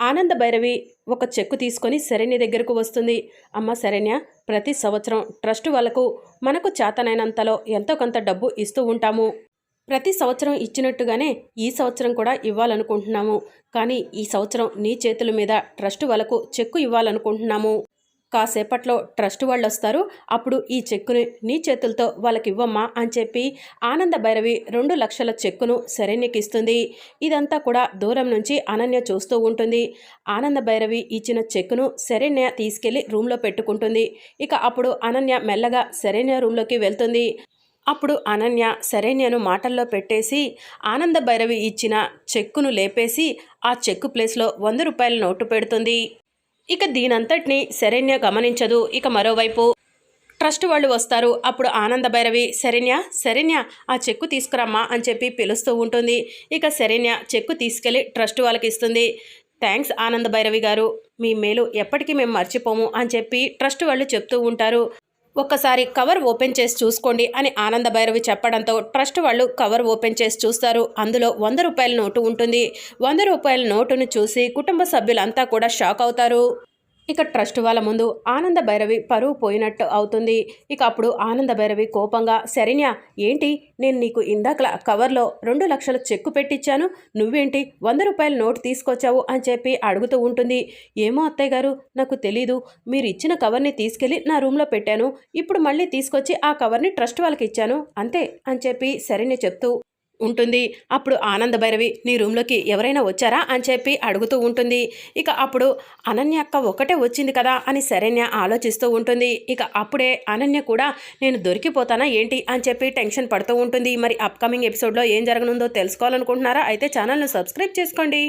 ఆనంద భైరవి ఒక చెక్కు తీసుకొని శరణ్య దగ్గరకు వస్తుంది. అమ్మ శరణ్య ప్రతి సంవత్సరం ట్రస్ట్ వాళ్ళకు మనకు చేతనైనంతలో ఎంతో కొంత డబ్బు ఇస్తూ ఉంటాము. ప్రతి సంవత్సరం ఇచ్చినట్టుగానే ఈ సంవత్సరం కూడా ఇవ్వాలనుకుంటున్నాము. కానీ ఈ సంవత్సరం నీ చేతుల మీద ట్రస్ట్ వాళ్ళకు చెక్కు ఇవ్వాలనుకుంటున్నాము. కాసేపట్లో ట్రస్ట్ వాళ్ళు వస్తారు అప్పుడు ఈ చెక్కుని నీ చేతులతో వాళ్ళకి ఇవ్వమ్మా అని చెప్పి ఆనంద భైరవి రెండు లక్షల చెక్కును శరణ్యకి ఇస్తుంది ఇదంతా కూడా దూరం నుంచి అనన్య చూస్తూ ఉంటుంది. ఆనంద భైరవి ఇచ్చిన చెక్కును శరణ్య తీసుకెళ్ళి రూమ్లో పెట్టుకుంటుంది. ఇక అప్పుడు అనన్య మెల్లగా శరణ్య రూమ్లోకి వెళ్తుంది. అప్పుడు అనన్య శరణ్యను మాటల్లో పెట్టేసి ఆనంద భైరవి ఇచ్చిన చెక్కును లేపేసి ఆ చెక్కు ప్లేస్లో వంద రూపాయల నోటు పెడుతుంది. ఇక దీనంతటిని శరణ్య గమనించదు. ఇక మరోవైపు ట్రస్ట్ వాళ్ళు వస్తారు. అప్పుడు ఆనంద భైరవి శరణ్య శరణ్య ఆ చెక్కు తీసుకురమ్మా అని చెప్పి పిలుస్తూ ఉంటుంది. ఇక శరణ్య చెక్కు తీసుకెళ్ళి ట్రస్ట్ వాళ్ళకి ఇస్తుంది. థ్యాంక్స్ ఆనంద భైరవి గారు. మీ మేలు ఎప్పటికీ మేము మర్చిపోము అని చెప్పి ట్రస్ట్ వాళ్ళు చెప్తూ ఉంటారు. ఒక్కసారి కవర్ ఓపెన్ చేసి చూసుకోండి అని ఆనంద భైరవి చెప్పడంతో ట్రస్ట్ వాళ్ళు కవర్ ఓపెన్ చేసి చూస్తారు. అందులో వంద రూపాయల నోటు ఉంటుంది. వంద రూపాయల నోటును చూసి కుటుంబ సభ్యులంతా కూడా షాక్ అవుతారు. ఇక ట్రస్ట్ వాళ్ళ ముందు ఆనంద భైరవి పరువు పోయినట్టు అవుతుంది. ఇక అప్పుడు ఆనంద భైరవి కోపంగా శరణ్య ఏంటి? నేను నీకు ఇందాకల కవర్లో రెండు లక్షల చెక్కు పెట్టించాను నువ్వేంటి? వంద రూపాయల నోటు తీసుకొచ్చావు? అని చెప్పి అడుగుతూ ఉంటుంది. ఏమో అత్తయ్య గారు నాకు తెలీదు. మీరు ఇచ్చిన కవర్ని తీసుకెళ్ళి నా రూమ్లో పెట్టాను. ఇప్పుడు మళ్ళీ తీసుకొచ్చి ఆ కవర్ని ట్రస్ట్ వాళ్ళకి ఇచ్చాను. అంతే అని చెప్పి శరణ్య చెప్తూ ఉంటుంది. అప్పుడు ఆనంద భైరవి నీ రూమ్లోకి ఎవరైనా వచ్చారా? అని చెప్పి అడుగుతూ ఉంటుంది. ఇక అప్పుడు అనన్య అక్క ఒకటే వచ్చింది కదా? అని శరణ్య ఆలోచిస్తూ ఉంటుంది. ఇక అప్పుడే అనన్య కూడా నేను దొరికిపోతానా ఏంటి? అని చెప్పి టెన్షన్ పడుతూ ఉంటుంది. మరి అప్కమింగ్ ఎపిసోడ్లో ఏం జరగనుందో తెలుసుకోవాలనుకుంటున్నారా? అయితే ఛానల్ను సబ్స్క్రైబ్ చేసుకోండి.